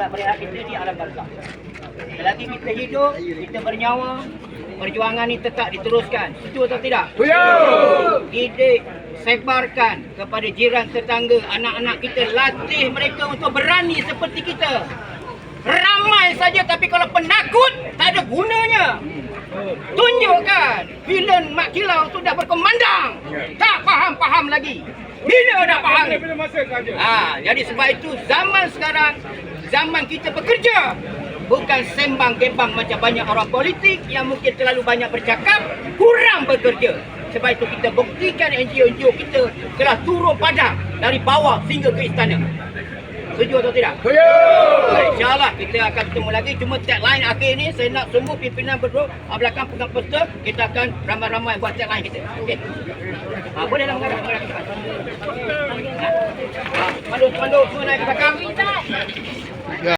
tempat berehat kita di alam barzah. Selagi kita hidup, kita bernyawa, perjuangan ini tetap diteruskan. Setuju atau tidak? Didik, sebarkan kepada jiran tetangga, anak-anak kita, latih mereka untuk berani seperti kita. Ramai saja tapi kalau penakut, tak ada gunanya. Tunjukkan villain Mak Kilau tu dah berkomandang. Tak faham-faham lagi. Bila dah faham ni? Ha, jadi sebab itu zaman sekarang zaman kita bekerja bukan sembang gembang macam banyak orang politik yang mungkin terlalu banyak bercakap kurang bekerja sebab itu kita buktikan NGO-NGO kita telah turun padang dari bawah sehingga ke istana setuju atau tidak? Baik, InsyaAllah kita akan bertemu lagi Cuma tagline akhir ni Saya nak semua pimpinan berdua ah, Belakang pegang poster Kita akan ramai-ramai buat tagline kita Okey ha, Bolehlah mengarah mengarah kita ha. ha. Pandu-pandu semua naik ke belakang